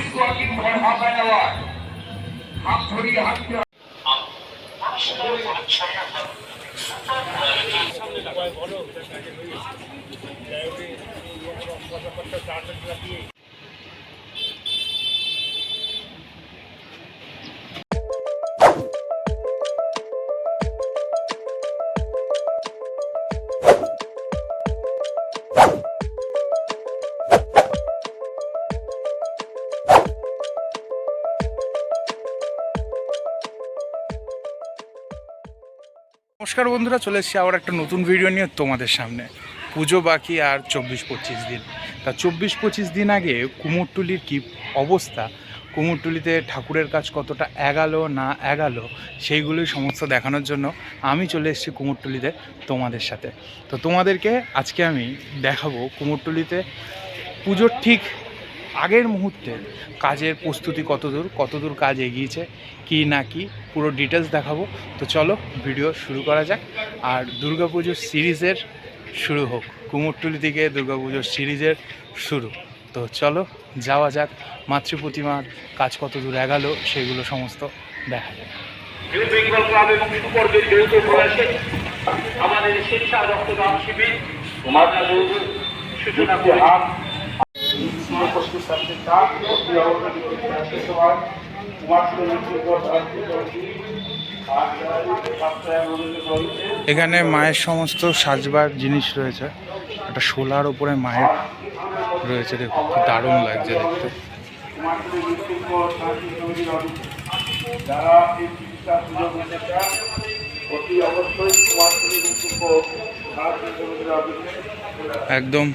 মিসওয়াকিং ঘর হাতায় নেওয়া হাত ধরিয়ে হাঁটতে হবে। নমস্কার বন্ধুরা, চলে এসেছি আবার একটা নতুন ভিডিও নিয়ে তোমাদের সামনে। পুজো বাকি আর চব্বিশ পঁচিশ দিন। তা চব্বিশ পঁচিশ দিন আগে কুমোরটুলির কি অবস্থা? কুমোরটুলিতে ঠাকুরের কাজ কতটা এগালো না এগালো, সেইগুলোই সমস্ত দেখানোর জন্য আমি চলে এসেছি কুমোরটুলিতে তোমাদের সাথে। তো তোমাদেরকে আজকে আমি দেখাবো কুমোরটুলিতে পুজোর ঠিক আগের মুহূর্তে কাজের প্রস্তুতি কতদূর কতদূর কাজ এগিয়েছে, কি না কি, পুরো ডিটেলস দেখাবো। তো চলো ভিডিও শুরু করা যাক। আর দুর্গাপুজোর সিরিজের শুরু হোক। কুমোরটুলি থেকে দুর্গাপুজোর সিরিজের শুরু। তো চলো, যাওয়া যাক। মাতৃ প্রতিমার কাজ কত দূর এগালো, সেগুলো সমস্ত দেখা যাক। আমাদের স্বেচ্ছা রক্তদান শিবির সূচনা হাত উপস্থিত থাকতে চান। অতি অবদান রাখতে সবাই কুমার এখানে মায়ের সমস্ত সাজবার জিনিস রয়েছে। একটা শোলার ওপরে মায়ের রয়েছে দেখো কি দারুণ লাগছে দেখতে। যারা এই চিকিৎসা সুযোগ নিতে চান অতি অবশ্যই কুমারটুলি মুখ্য সাহায্য সমিতির অধীনে একদম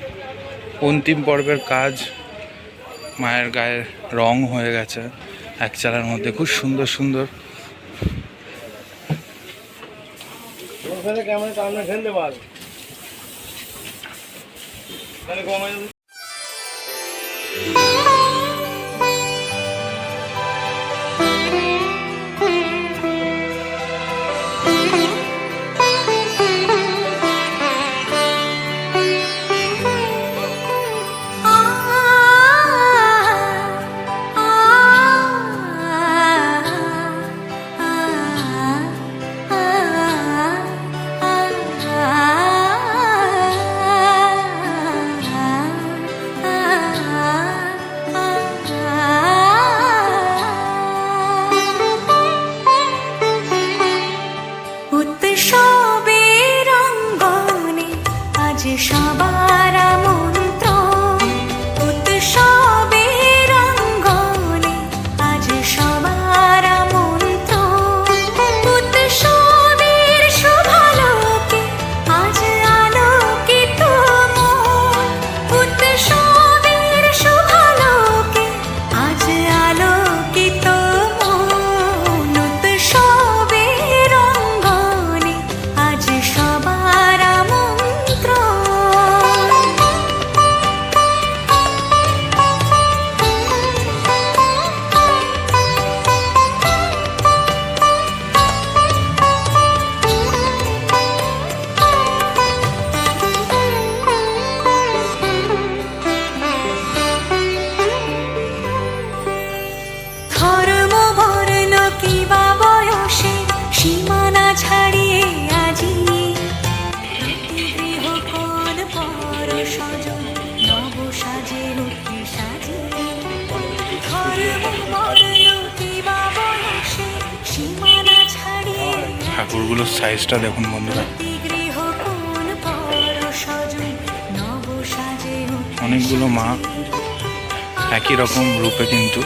অন্তিম পর্বের কাজ মায়ের গায়ের রং হয়ে গেছে এক চালার মধ্যে। খুব সুন্দর সুন্দর। উৎসবের ঠাকুরগুলোর সাইজটা দেখুন বন্ধুরা। অনেকগুলো মা একই রকম রূপে কিন্তু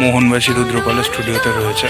মোহনবাসী রুদ্রপালের স্টুডিওতে রয়েছে।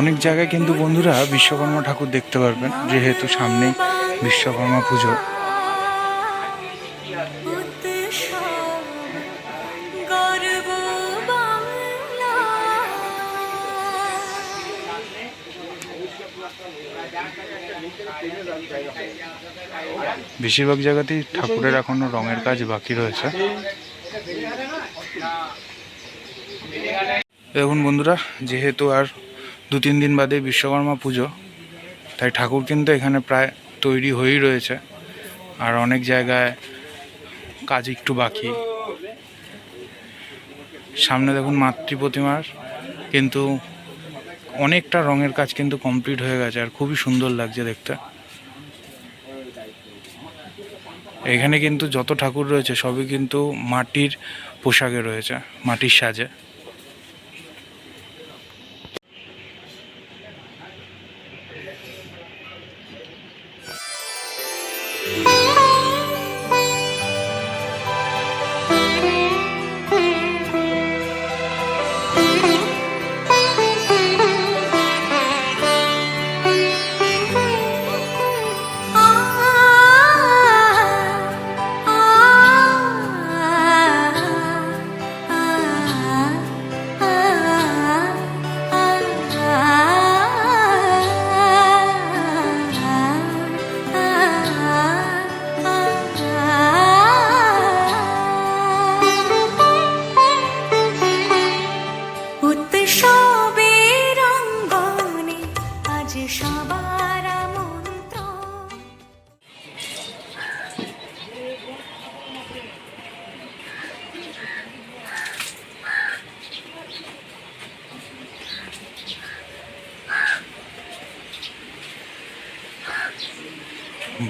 অনেক জায়গায় কিন্তু বন্ধুরা বিশ্বকর্মা ঠাকুর দেখতে পারবেন, যেহেতু সামনেই বিশ্বকর্মা পুজো। বেশিরভাগ জায়গাতেই ঠাকুরের এখনও রঙের কাজ বাকি রয়েছে। দেখুন বন্ধুরা, যেহেতু আর দু তিন দিন বাদে বিশ্বকর্মা পুজো। তাই ঠাকুর কিন্তু এখানে প্রায় তৈরি হয়েই রয়েছে। আর অনেক জায়গায় কাজ একটু বাকি। সামনে দেখুন মাতৃ প্রতিমার কিন্তু অনেকটা রঙের কাজ কিন্তু কমপ্লিট হয়ে গেছে আর খুবই সুন্দর লাগছে দেখতে। এখানে কিন্তু যত ঠাকুর রয়েছে সবই কিন্তু মাটির পোশাকে রয়েছে, মাটির সাজে।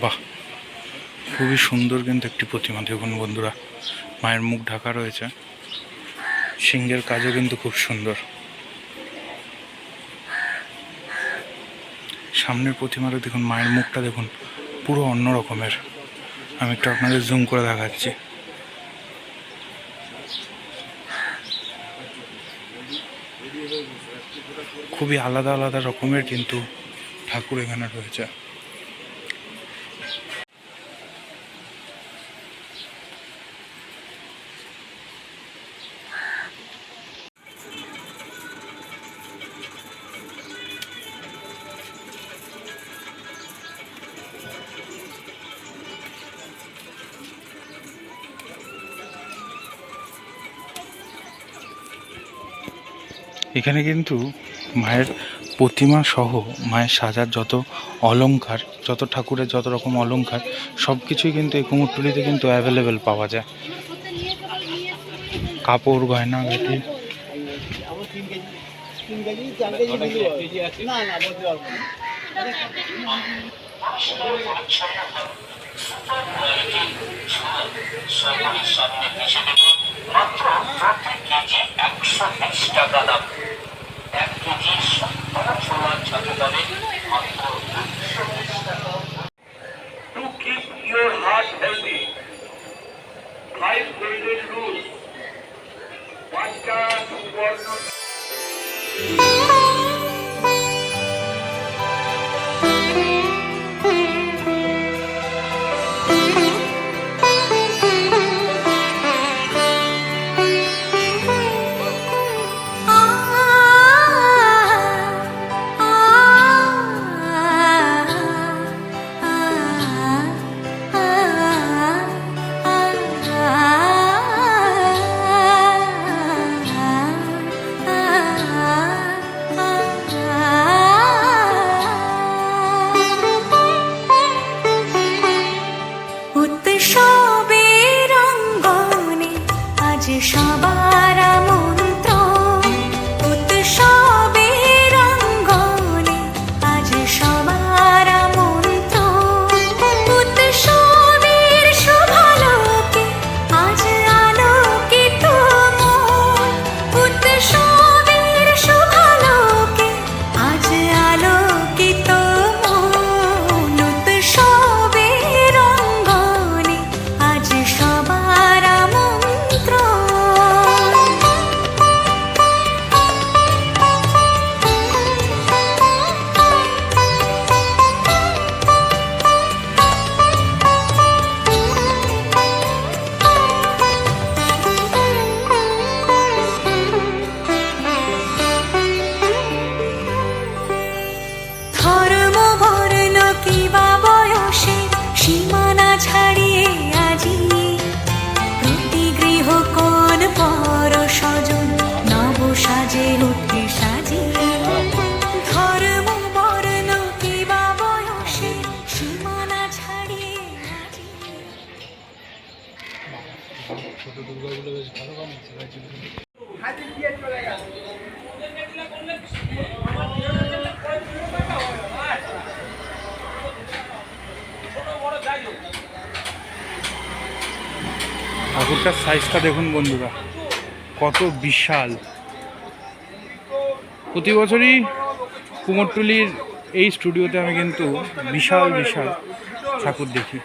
বাহ, খুবই সুন্দর কিন্তু একটি প্রতিমা দেখুন বন্ধুরা। মায়ের মুখ ঢাকা রয়েছে। সিংহের কাজও কিন্তু খুব সুন্দর। সামনের প্রতিমাটা দেখুন, মায়ের মুখটা দেখুন, পুরো অন্য রকমের। আমি একটু আপনাদের জুম করে দেখাচ্ছি। খুবই আলাদা আলাদা রকমের কিন্তু ঠাকুর এখানে রয়েছে। এখানে কিন্তু মায়ের প্রতিমা সহ মায়ের সাজার যত অলংকার, যত ঠাকুরের যত রকম অলংকার সব কিছুই কিন্তু এই কুমোরটুলিতে কিন্তু অ্যাভেলেবেল পাওয়া যায়। কাপড়, গয়না গাটি মাত্র কেজি একশো বিশ টাকা দাম এক কেজি সত্তর ঠাকুরটার সাইজটা দেখুন বন্ধুরা, কত বিশাল। প্রতি বছরই কুমোরটুলির এই স্টুডিওতে আমি কিন্তু বিশাল বিশাল ঠাকুর দেখি।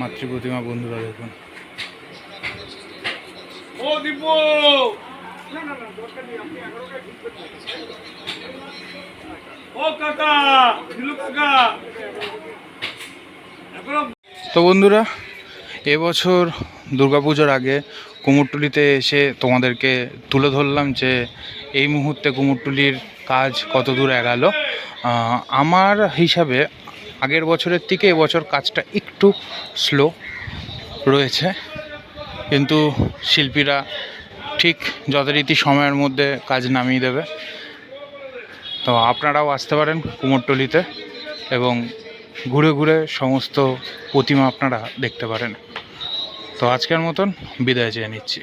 মাতৃ প্রতিমা বন্ধুরা দেখুন। ও দীপু! ও কাকা! দিলু কাকা! তো বন্ধুরা এবছর দুর্গাপুজোর আগে কুমোরটুলিতে এসে তোমাদেরকে তুলে ধরলাম যে এই মুহূর্তে কুমোরটুলির কাজ কত দূর এগালো আমার হিসাবে আগের বছরের থেকে এবছর কাজটা একটু স্লো রয়েছে। কিন্তু শিল্পীরা ঠিক যথারীতি সময়ের মধ্যে কাজ নামিয়ে দেবে। তো আপনারাও আসতে পারেন কুমোরটুলিতে এবং ঘুরে ঘুরে সমস্ত প্রতিমা আপনারা দেখতে পারেন। তো আজকের মতন বিদায় চেয়ে নিচ্ছি।